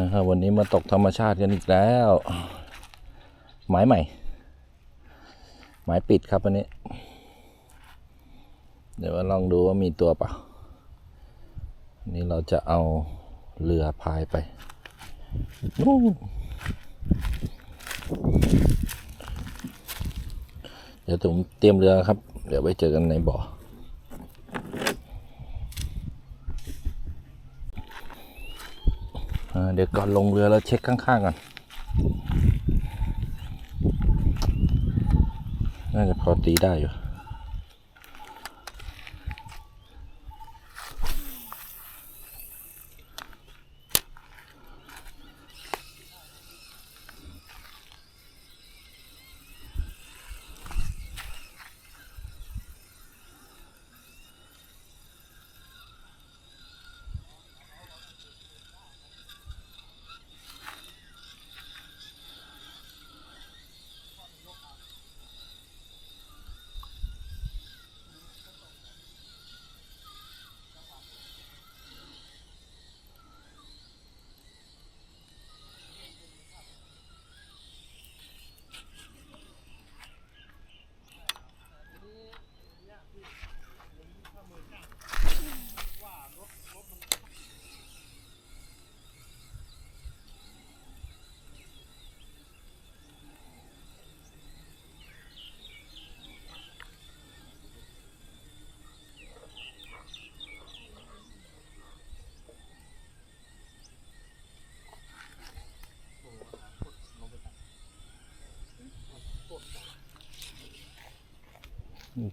นะครับวันนี้มาตกธรรมชาติกันอีกแล้ว หมายใหม่ หมายปิดครับวันนี้ เดี๋ยวมาลองดูว่ามีตัวเปล่านนี้เราจะเอาเรือพายไปนู่นเดี๋ยวผมเตรียมเรือครับ เดี๋ยวไปเจอกันในบ่อ อ่า เดี๋ยวก่อนลงเรือแล้วเช็คข้างๆก่อน น่าจะพอตีได้อยู่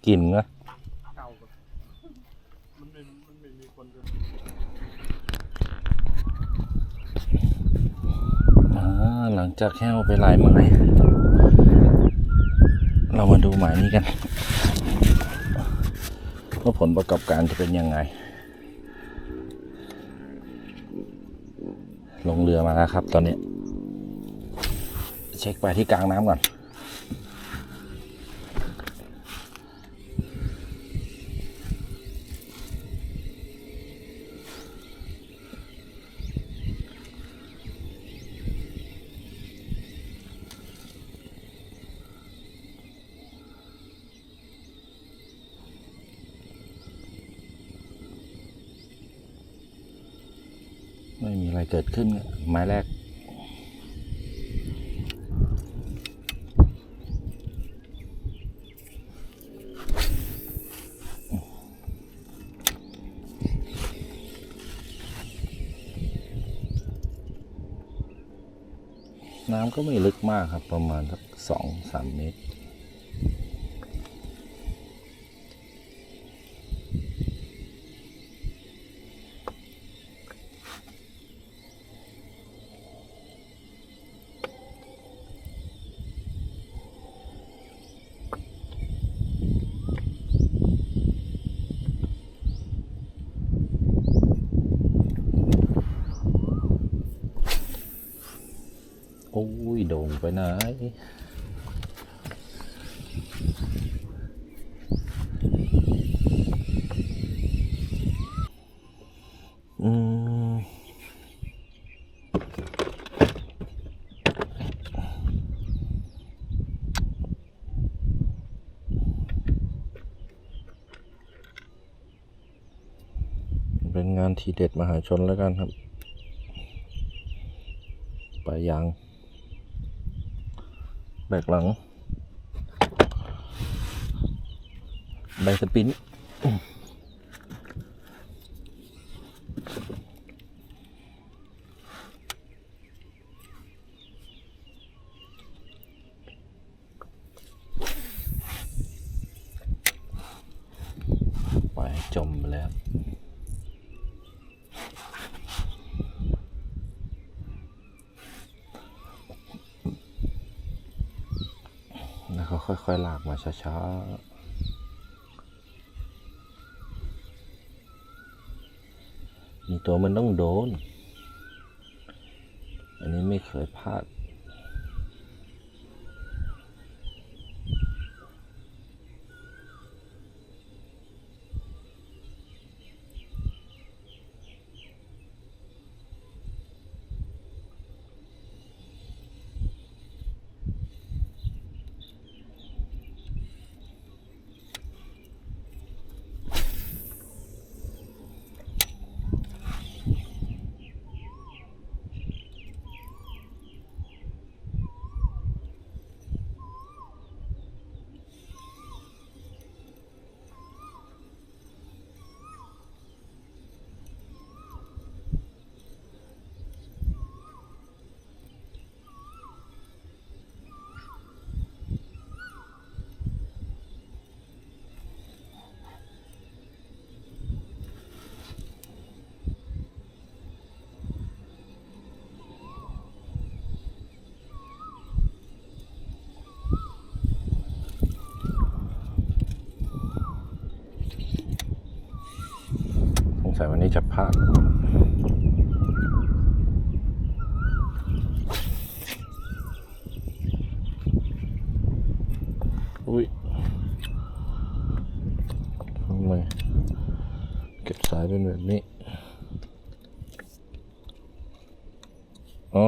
กลิ่นนะเก่ามันไม่มันไม่มีคนเดินอ่าหลังจากแห้วไปหลายไม้เรามาดูหมายนี้กันว่าผลประกอบการจะเป็นยังไง ลงเรือมาแล้วครับตอนนี้ เช็คไปที่กลางน้ำก่อน เกิดขึ้นไม้แรก น้ำก็ไม่ลึกมากครับประมาณสักสองสามเมตร โอ้ย โด่ง ไหนอืมเป็นงานทีเด็ดมหาชนแล้วกันครับ ไปยยาง แบกหลัง ใบสปินท์ไปให้จมไปแล้ว แล้วก็ ค่อยๆลากมาช้าๆมีตัวมันต้องโดน อันนี้ไม่เคยพลาด สั ยวันนี้าดอุ้ยทำไมเก็บสายเป็นแบบนี้อ๋อ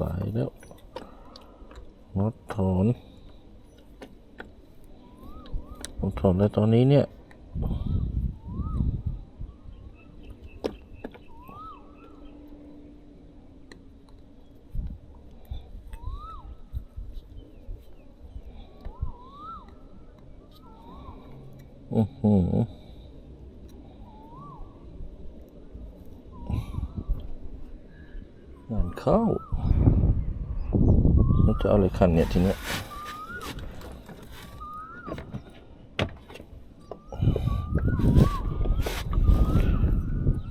ตายแล้วรถถอนรถถอนแล้วตอนนี้เนี่ย อือหืองานเข้า แล้วจะเอาอะไรคันเนี่ยทีเนี้ย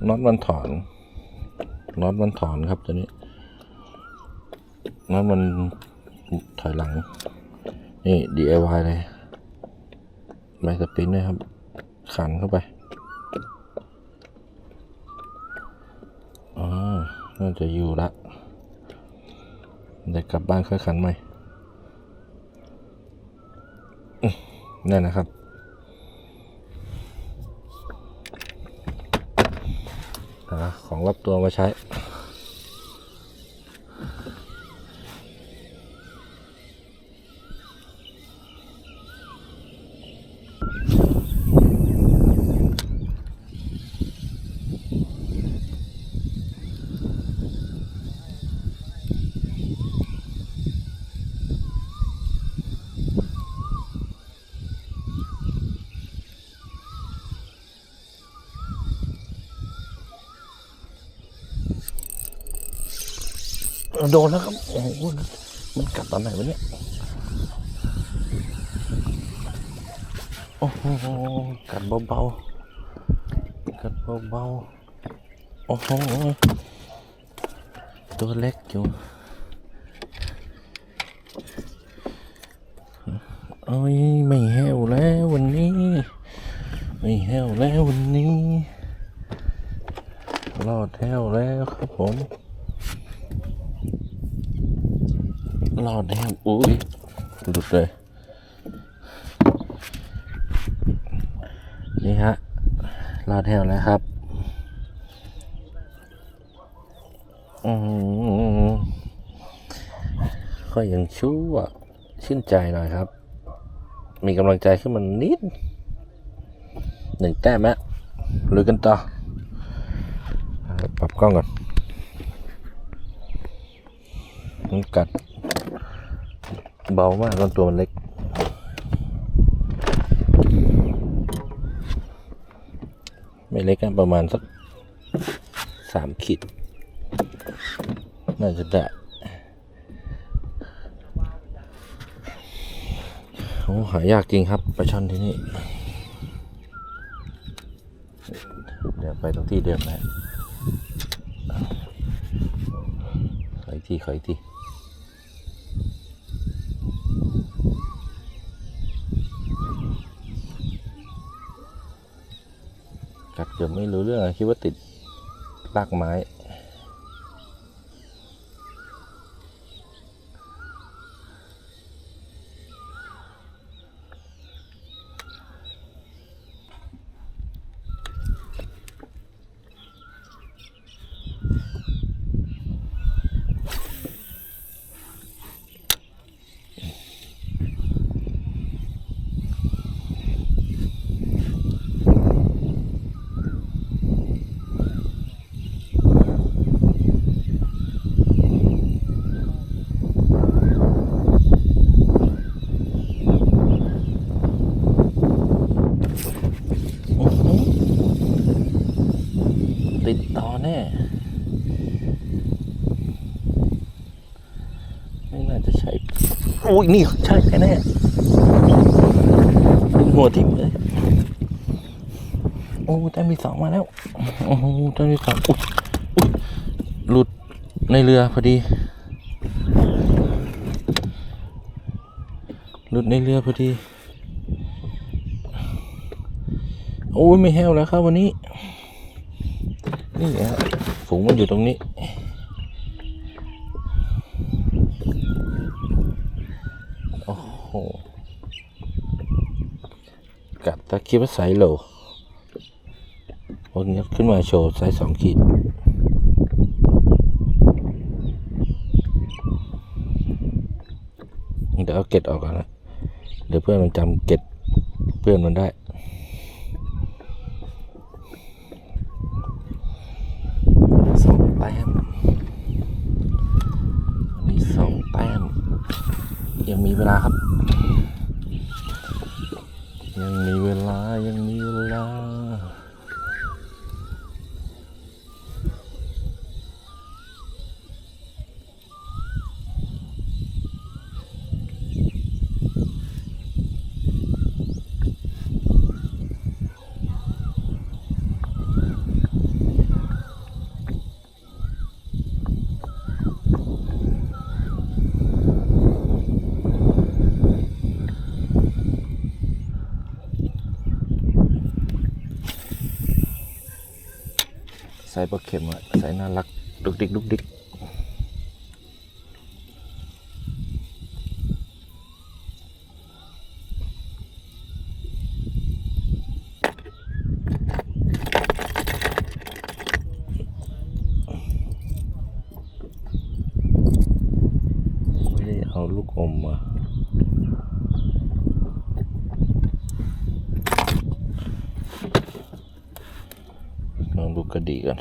น็อตมันถอนน็อตมันถอนครับตัวนี้น็อตมันถอยหลัง นี่ DIY เลยไม้สปรินนะครับ ขันเข้าไปอ๋อน่าจะอยู่ละ เดี๋ยวกลับบ้านค่อยขันใหม่นั่นนะครับ ของรับตัวมาใช้ โดนแล้วครับโอ้โหมันกัดตอนไหนวะเนี่ยโอ้โหกัดเบาๆกัดเบาๆโอ้โหตัวเล็กอยู่โอ้ยไม่แห้วแล้ววันนี้ ไม่แห้วแล้ววันนี้ รอดแห้วแล้วครับผม รอดแล้วอุ้ยหลุดเลย นี่ฮะรอดแถวแล้วครับอืมก็ยังชั่วชื่นใจหน่อยครับ มีกำลังใจขึ้นมานิดหนึ่งแต้มแล้วลุยกันต่อ ปรับกล้องก่อนมันกัด เบามากตอนตัวมันเล็ก ไม่เล็กนะประมาณสักสามขีด น่าจะได้โอ้หายากจริงครับปลาช่อนที่นี่ เดี๋ยวไปตรงที่เดิมนะขออีกทีขออีกที จะไม่รู้เรื่องอะคิดว่าติดรากไม้ อื้อหือติดต่อแน่ ไม่น่าจะใช่ โอ้ยนี่ใช่แน่ดึงหัวทิ่มเลยโอ้แต้มที่สองมาแล้วโอ้โหแต้มที่สองอุ๊ยอุ๊ยหลุดในเรือพอดี หลุดในเรือพอดี โอ้ยไม่แห้วแล้วครับวันนี้ นี่ฮะฝูงมันอยู่ตรงนี้ โอ้โห กัดตะคิดว่าไซส์โลวันนี้ขึ้นมาโชว์ไซส์สองขีดเดี๋ยวเอาเกล็ดออกก่อนนะ เดี๋ยวเพื่อนมันจำเกล็ดเพื่อนมันได้สองแต้มอันนี้สองแต้มยังมีเวลาครับ ยังมีเวลายังมีเวลา ใส่ ปลาเข็มอะใส่น่ารักดุกดิกดุกดิกไม่ได้เอาลูกอมมา ลอง ดีก่อน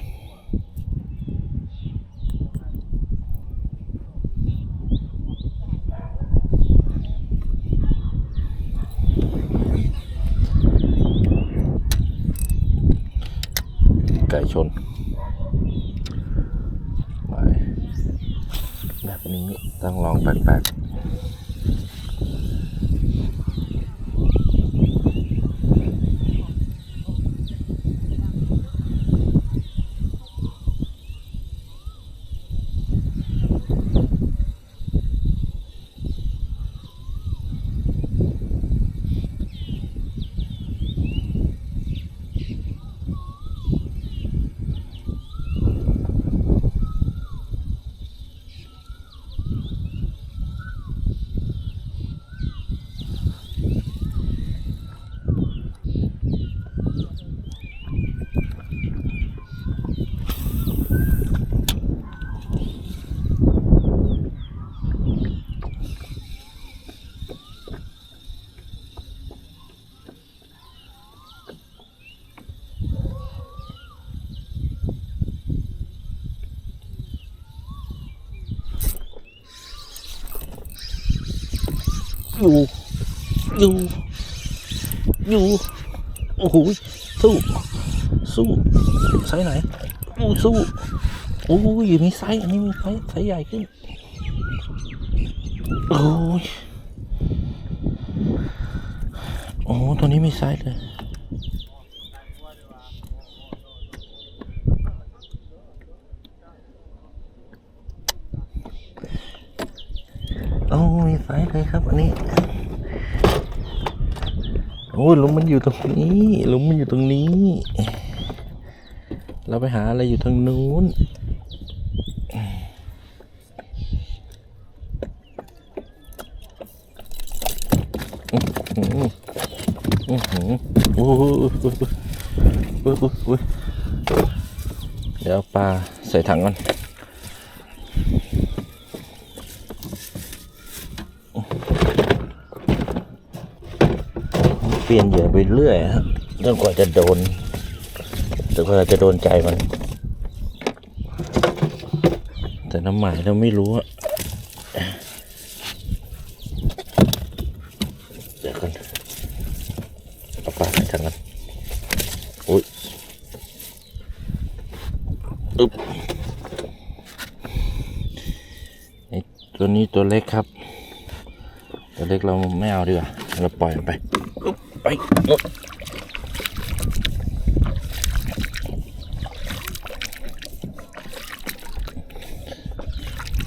ไก่ชนไปแบบนี้ต้องลองแปลกๆ อยู่ อยู่ อยู่โอ้โหสู้สู้ไซส์ไหนโอ้สู้โอ้ยมีไซส์อันนี้มีไซส์ไซส์ใหญ่ขึ้นโอ้ยโอ้ตัวนี้มีไซส์เลย โอ้มีไซส์เลยครับอันนี้ โอ้ ยหลุมมันอยู่ตรงนี้หลุมมันอยู่ตรงนี้ เราไปหาอะไรอยู่ทางนู้นอื้อหืออื้อหือโอ้โหเดี๋ยวปลาใส่ถังก่อน เป ลี่ยนเหยื่อไปเรื่อยฮะจนกว่าจะโดนจนกว่าจะโดนใจมัน แต่น้ำหมายเราไม่รู้อะเดี๋ยวกันเอาปาใส่ถังกันอุ้ยอึ๊บไอตัวนี้ตัวเล็กครับ ตัวเล็กเราไม่เอาดีกว่า เราปล่อยมันไป ไป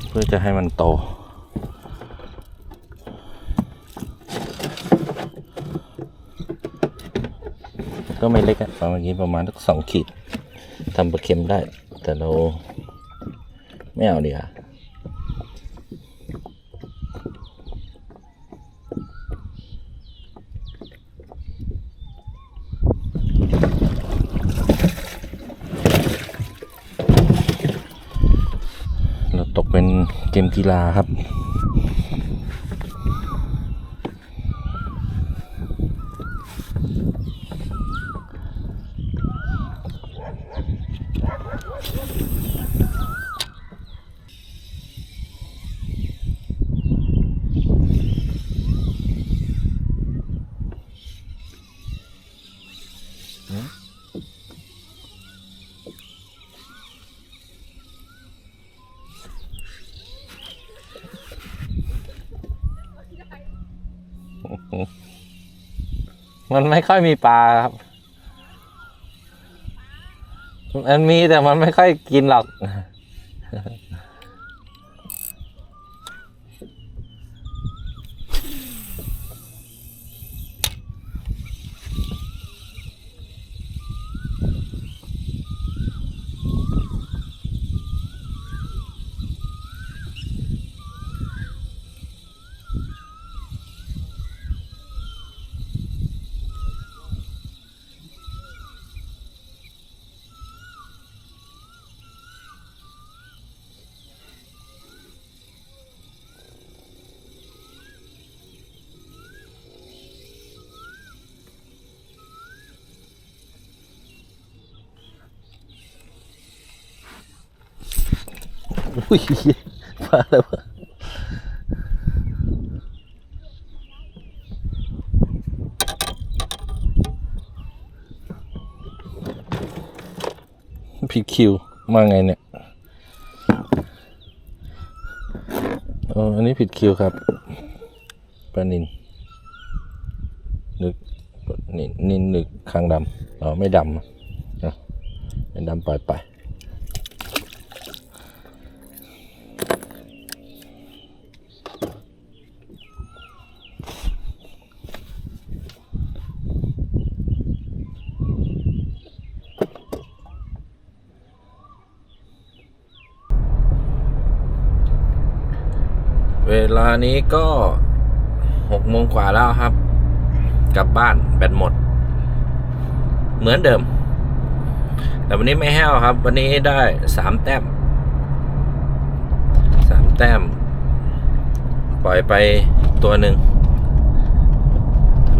เพื่อจะให้มันโตก็ไม่เล็กอะประมาณนี้ประมาณสักสองขีดทำปลาเค็มได้ แต่เราไม่เอาดีกว่า ตกเป็นเกมกีฬาครับ มันไม่ค่อยมีปลาครับ มันมีแต่มันไม่ค่อยกินหรอก อุ้ ยปลาอะไรวผิดคิว มาไงเนี่ยเอออันนี้ผิดคิวครับปลานินนึกนินนินนึกคางดำอ๋อไม่ดำอะไม่ดำปล่อยไป เว ลานี้ก็หกโมงกว่าแล้วครับ กลับบ้านแบตหมด เหมือนเดิม แต่วันนี้ไม่แห้วครับ วันนี้ได้สามแต้มสามแต้ม ปล่อยไปตัวหนึ่ง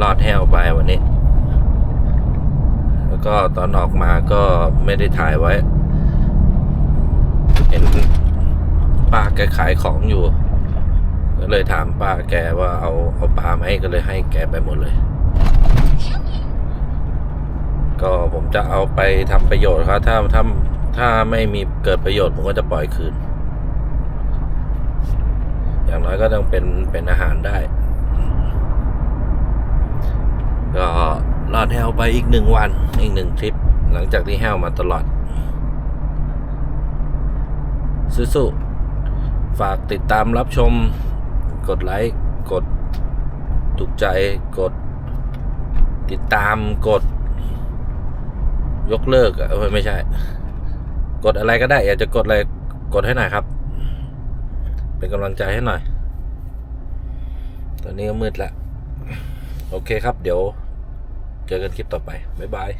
รอดแห้วไปวันนี้ แล้วก็ตอนออกมาก็ไม่ได้ถ่ายไว้ เห็นป้าแกขายของอยู่ ก็เลยถามป้าแกว่าเอาเอาปลาไหมก็เลยให้แกไปหมดเลย ก็ผมจะเอาไปทำประโยชน์ครับ ถ้าถ้าถ้าไม่มีเกิดประโยชน์ผมก็จะปล่อยคืน อย่างน้อยก็ต้องเป็นเป็นอาหารได้ ก็รอดแฮวไปอีกหนึ่งวันอีกหนึ่งทริป หลังจากที่แฮวมาตลอดสู้ๆฝากติดตามรับชม กดไลค์ กดถูกใจ กดติดตาม กด ยกเลิกอะเอ้ยไม่ใช่ กดอะไรก็ได้ อยากจะกดอะไร กดให้หน่อยครับ เป็นกำลังใจให้หน่อย ตอนนี้ก็มืดแล้วโอเคครับ เดี๋ยว เจอกันคลิปต่อไป บ๊ายบาย